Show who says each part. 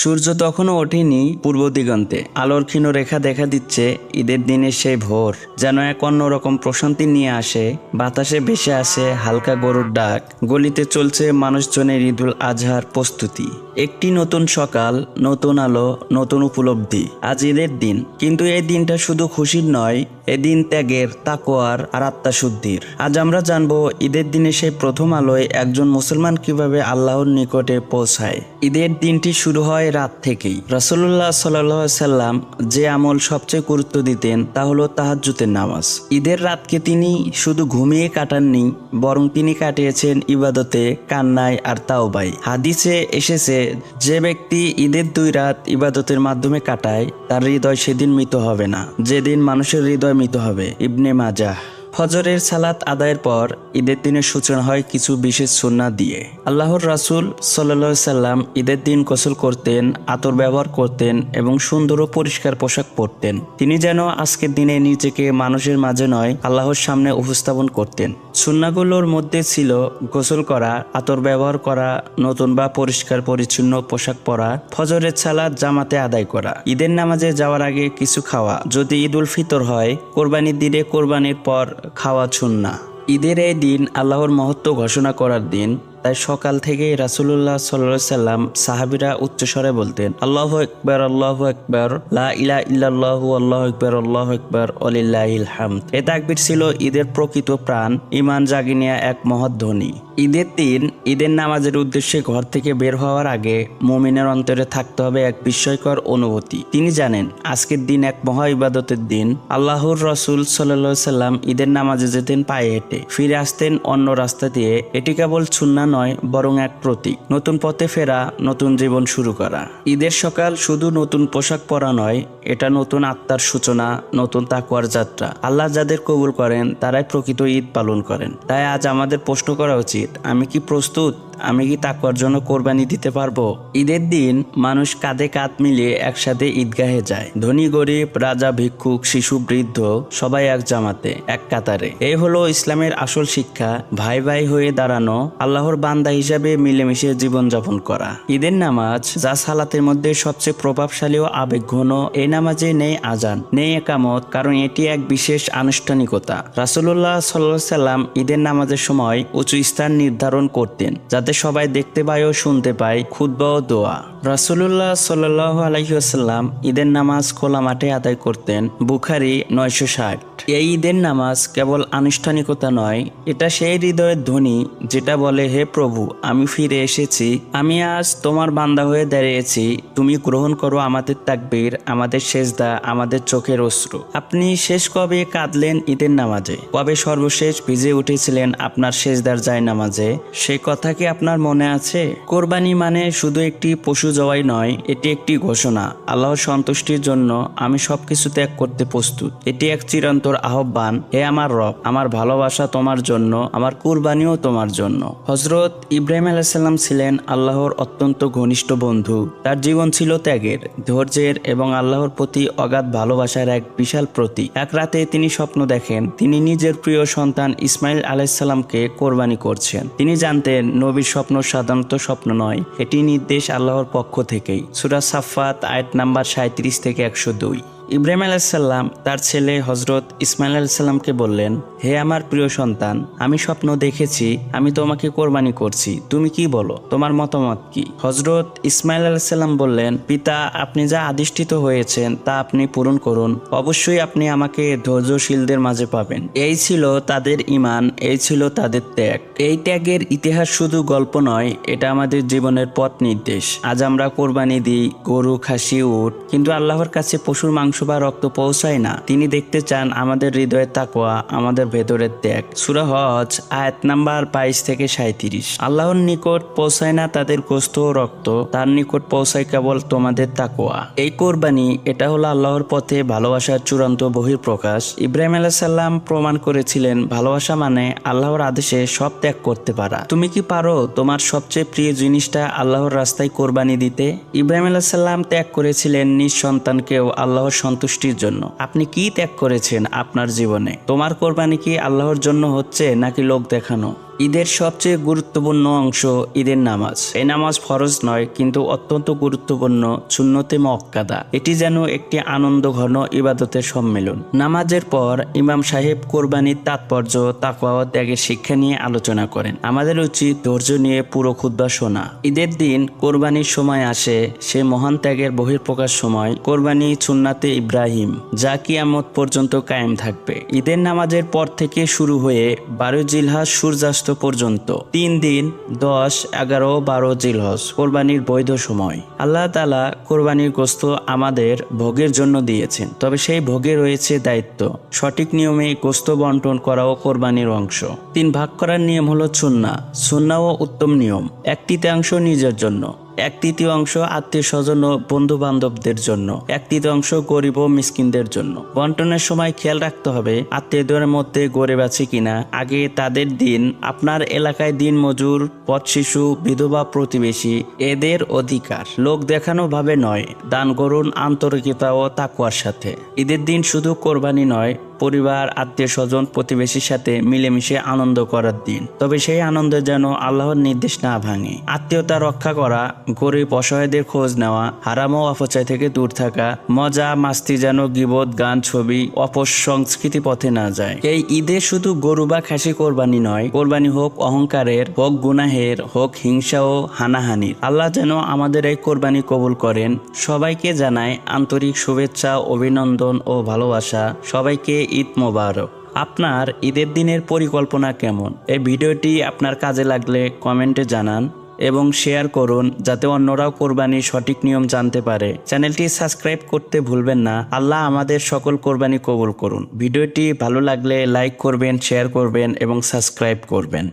Speaker 1: সূর্য তখনও ওঠেনি পূর্ব দিগন্তে। আলোর ক্ষীণ রেখা দেখা দিচ্ছে ঈদের দিনে সেই ভোর। যেন এক অন্যরকম প্রশান্তি নিয়ে আসে, বাতাসে ভেসে আসে হালকা গরুর ডাক, গলিতে চলছে মানুষজনের ঈদুল আজহার প্রস্তুতি। একটি নতুন সকাল, নতুন আলো, নতুন উপলব্ধি। আজ ঈদের দিন, কিন্তু এই দিনটা শুধু খুশির নয় এদিন ত্যাগের তাকোয়ার আর আত্মাশুদ্ধির। আজ আমরা জানব ঈদের দিনে সেই প্রথম আলোয় একজন মুসলমান কীভাবে আল্লাহর নিকটে পৌঁছায়। ঈদের দিনটি শুরু হয় রাত থেকেই। রাসুল্লাহ সাল্লাম যে আমল সবচেয়ে গুরুত্ব দিতেন, তা হলো তাহাজ্জুতের নামাজ। ঈদের রাতকে তিনি শুধু ঘুমিয়ে কাটাননি, বরং তিনি কাটিয়েছেন ইবাদতে, কান্নায় আর তাওবাই হাদিসে এসেছে যে ব্যক্তি ঈদের দুই রাত ইবাদতের মাধ্যমে কাটায়, তার হৃদয় সেদিন মৃত হবে না। যেদিন মানুষের হৃদয় মৃত হবে, ইবনে মাজাহ। ফজরের সালাত আদায়ের পর ঈদের দিনের সূচনা হয় কিছু বিশেষ সুন্না দিয়ে। আল্লাহর রাসূল সাল্লা সাল্লাম ঈদের দিন গোসল করতেন, আতর ব্যবহার করতেন এবং সুন্দর ও পরিষ্কার পোশাক পরতেন। তিনি যেন আজকের দিনে নিজেকে মানুষের মাঝে নয়, আল্লাহর সামনে উপস্থাপন করতেন। সুন্নাগুলোর মধ্যে ছিল গোসল করা, আতর ব্যবহার করা, নতুন বা পরিষ্কার পরিচ্ছন্ন পোশাক পরা, ফজরের সালাদ জামাতে আদায় করা, ঈদের নামাজে যাওয়ার আগে কিছু খাওয়া। যদি ঈদ উল ফিতর হয়, কোরবানির দিনে কোরবানির পর খাওয়া সুন্না ঈদের এই দিন আল্লাহর মহত্ব ঘোষণা করার দিন তাই সকাল থেকেই রাসুল্লাহ সাল্লা সাল্লাম সাহাবিরা উচ্চস্বরে বলতেন, আল্লাহ একবার আল্লাহ একবার লা ইলা ইল্লাল্লাহ, আল্লাহ একবার আল্লাহ একবার অলিল্লাহিল হামদ। এ তাকবির ছিল ঈদের প্রকৃত প্রাণ ইমান জাগিনিয়া এক মহৎ ধ্বনি। ঈদের দিন, ঈদের নামাজের উদ্দেশ্যে ঘর থেকে বের হওয়ার আগে মুমিনের অন্তরে থাকতে হবে এক বিস্ময়কর অনুভূতি। তিনি জানেন, আজকের দিন এক মহা ইবাদতের দিন। আল্লাহর রসুল সাল্লা সাল্লাম ঈদের নামাজে যেতেন পায়ে হেঁটে, ফিরে আসতেন অন্য রাস্তা দিয়ে। এটি কেবল সুন্না নয়, বরং এক প্রতীক। নতুন পথে ফেরা, নতুন জীবন শুরু করা। ঈদের সকাল শুধু নতুন পোশাক পরা নয়, এটা নতুন আত্মার সূচনা, নতুন তাকুয়ার যাত্রা। আল্লাহ যাদের কবুল করেন, তারাই প্রকৃত ঈদ পালন করেন। তাই আজ আমাদের প্রশ্ন করা উচিত, আমি কি প্রস্তুত? আমি কি তাকুয়ার জন্য কোরবানি দিতে পারব? ঈদের দিন মানুষ কাঁধে কাঁধ মিলিয়ে একসাথে ঈদগাহে যায়। ধনী, গরিব, রাজা, ভিক্ষুক, শিশু, বৃদ্ধ, সবাই এক জামাতে, এক কাতারে। এই হলো ইসলামের আসল শিক্ষা, ভাই ভাই হয়ে দাঁড়ানো, আল্লাহর বান্দা হিসাবে মিলেমিশে জীবনযাপন করা। ঈদের নামাজ, যা সালাতের মধ্যে সবচেয়ে প্রভাবশালী ও আবেগঘন, এই নামাজে নেই আজান, নেই একামত, কারণ এটি এক বিশেষ আনুষ্ঠানিকতা। রাসুল্লাহ সাল্লাহ সাল্লাম ঈদের নামাজের সময় উঁচু স্থান নির্ধারণ করতেন, যাতে সবাই দেখতে পায় ও শুনতে পায় খুদ্া ও দোয়া। রাসুল্লাহ সাল্লাহ আলহিউসাল্লাম ঈদের নামাজ খোলা মাঠে আদায় করতেন বুখারি নয়শো ষাট। এই ঈদের নামাজ কেবল আনুষ্ঠানিকতা নয়, এটা সেই হৃদয়ের ধ্বনি যেটা বলে, হে প্রভু, আমি ফিরে এসেছি। আমি আজ তোমার বান্দা হয়ে দাঁড়িয়েছি। তুমি গ্রহণ করো আমাদের তাকবীর, আমাদের সেজদা, আমাদের চোখের অশ্রু। আপনি শেষ কবে কাঁদলেন ঈদের নামাজে? কবে সর্বশেষ ভিজে উঠেছিলেন আপনার সেজদার যায় নামাজে সে কথা কি আপনার মনে আছে? কোরবানি মানে শুধু একটি পশু জবাই নয়, এটি একটি ঘোষণা। আল্লাহর সন্তুষ্টির জন্য আমি সবকিছু ত্যাগ করতে প্রস্তুত। এটি এক চিরন্তর আহ্বান, হে আমার রব, আমার ভালোবাসা তোমার জন্য, আমার কুরবানিও তোমার জন্য। হজরত ইব্রাহিম আলাইসাল্লাম ছিলেন আল্লাহর অত্যন্ত ঘনিষ্ঠ বন্ধু। তার জীবন ছিল ত্যাগের, ধৈর্যের এবং আল্লাহর প্রতি অগাধ ভালোবাসার এক বিশাল প্রতীক। এক রাতে তিনি স্বপ্ন দেখেন, তিনি নিজের প্রিয় সন্তান ইসমাইল আলাইসাল্লামকে কোরবানি করছেন। তিনি জানতেন, নবীর স্বপ্ন সাধারণত স্বপ্ন নয়, এটি নির্দেশ আল্লাহর পক্ষ থেকেই। সুরা সাফাত আয়াত নাম্বার সাঁত্রিশ থেকে একশো দুই। ইব্রাহিম আলাইসাল্লাম তার ছেলে হজরত ইসমাইল আলাইসাল্লামকে বললেন, হে আমার প্রিয় সন্তান, আমি স্বপ্ন দেখেছি, আমি তোমাকে কোরবানি করছি। তুমি কি বলো, তোমার মতামত কি? হজরত ইসমাইল আলাইসাল্লাম বললেন, পিতা, আপনি যা আদিষ্ঠিত হয়েছেন, তা আপনি পূরণ করুন। অবশ্যই আপনি আমাকে ধৈর্যশীলদের মাঝে পাবেন। এই ছিল তাদের ইমান এই ছিল তাদের ত্যাগ। এই ত্যাগের ইতিহাস শুধু গল্প নয়, এটা আমাদের জীবনের পথ নির্দেশ। আজ আমরা কোরবানি দিই, গরু, খাসি, উট, কিন্তু আল্লাহর কাছে পশুর মাংস বা রক্ত পৌঁছায় না। তিনি দেখতে চান আমাদের হৃদয়ের তাকোয়া আমাদের ভেতরের ত্যাগ। সুরা হজ, আয়াত নাম্বার বাইশ থেকে সাঁত্রিশ আল্লাহর নিকট পৌঁছায় না তাদের গোস্ত ও রক্ত, তার নিকট পৌঁছায় কেবল তোমাদের তাকোয়া এই কোরবানি, এটা হলো আল্লাহর পথে ভালোবাসার চূড়ান্ত বহির প্রকাশ ইব্রাহিম আলাইসাল্লাম প্রমাণ করেছিলেন, ভালোবাসা মানে আল্লাহর আদেশে সব ত্যাগ করতে পারা। তুমি কি পারো তোমার সবচেয়ে প্রিয় জিনিসটা আল্লাহর রাস্তায় কোরবানি দিতে? ইব্রাহিম আলাইসাল্লাম ত্যাগ করেছিলেন নিজ সন্তানকেও আল্লাহর সন্তুষ্টির জন্য। আপনি কি ত্যাগ করেছেন আপনার জীবনে? তোমার কোরবানি কি আল্লাহর জন্য হচ্ছে নাকি লোক দেখানো? ঈদের সবচেয়ে গুরুত্বপূর্ণ অংশ ঈদের নামাজ। এই নামাজ ফরজ নয়, কিন্তু অত্যন্ত গুরুত্বপূর্ণ সুন্নতে মক্কাদা। এটি যেন একটি আনন্দ ঘন ইবাদতের সম্মেলন। নামাজের পর ইমাম সাহেব কোরবানির তাৎপর্য, তাকওয়া ত্যাগের শিক্ষা নিয়ে আলোচনা করেন। আমাদের উচিত ধৈর্য নিয়ে পুরো খুদ্া শোনা। ঈদের দিন কোরবানির সময় আসে, সে মহান ত্যাগের বহির্প্রকাশ সময় কোরবানি সুন্নাতে ইব্রাহিম, যা কিয়ামত পর্যন্ত কায়েম থাকবে। ঈদের নামাজের পর থেকে শুরু হয়ে বারো জিলহাজ সূর্যাস্ত পর্যন্ত। তিন দিন, দশ, এগারো, বারো জিলহজ, কোরবানির বৈধ সময়। আল্লাহ তালা কোরবানির গোস্ত আমাদের ভোগের জন্য দিয়েছেন, তবে সেই ভোগে রয়েছে দায়িত্ব। সঠিক নিয়মে গোস্ত বন্টন করাও কোরবানির অংশ। তিন ভাগ করার নিয়ম হলো সুন্না সুন্নাও উত্তম নিয়ম। এক তৃতীয়াংশ নিজের জন্য। এক তৃতীয় অংশ আত্মীয় স্বজন ও বন্ধু বান্ধবদের জন্য। এক তৃতীয় অংশ গরিব ও মিসকিনদের জন্য। বন্টনের সময় খেয়াল রাখতে হবে, আত্মীয়দের মধ্যে গরিব আছে কিনা। আগে তাদের দিন, আপনার এলাকায় দিন মজুর, পথ শিশু, বিধবা প্রতিবেশী, এদের অধিকার। লোক দেখানো ভাবে নয়, দান করুন আন্তরিকতা ও তাকুয়ার সাথে। ঈদের দিন শুধু কোরবানি নয় পরিবার, আত্মীয় স্বজন, প্রতিবেশীর সাথে মিলেমিশে আনন্দ করার দিন। তবে সেই আনন্দ যেন আল্লাহর নির্দেশ না ভাঙে। আত্মীয়তা রক্ষা করা, গরিব, অসহায়দের খোঁজ নেওয়া, হারাম ও অপচয় থেকে দূর থাকা, মজা, মাস্তি যেন গিবত, গান, ছবি, অপসংস্কৃতি পথে না যায়। এই ঈদে শুধু গরু বা খাসি কোরবানি নয়, কোরবানি হোক অহংকারের, হোক গুনাহের, হোক হিংসা ও হানাহানির। আল্লাহ যেন আমাদের এই কোরবানি কবুল করেন। সবাইকে জানায় আন্তরিক শুভেচ্ছা, অভিনন্দন ও ভালোবাসা। সবাইকে ঈদ মোবারক। আপনার ঈদের দিনের পরিকল্পনা কেমন? এই ভিডিওটি আপনার কাজে লাগলে কমেন্টে জানান এবং শেয়ার করুন যাতে অন্যরাও কোরবানির সঠিক নিয়ম জানতে পারে। চ্যানেলটি সাবস্ক্রাইব করতে ভুলবেন না। আল্লাহ আমাদের সকল কোরবানি কবুল করুন। ভিডিওটি ভালো লাগলে লাইক করবেন, শেয়ার করবেন এবং সাবস্ক্রাইব করবেন।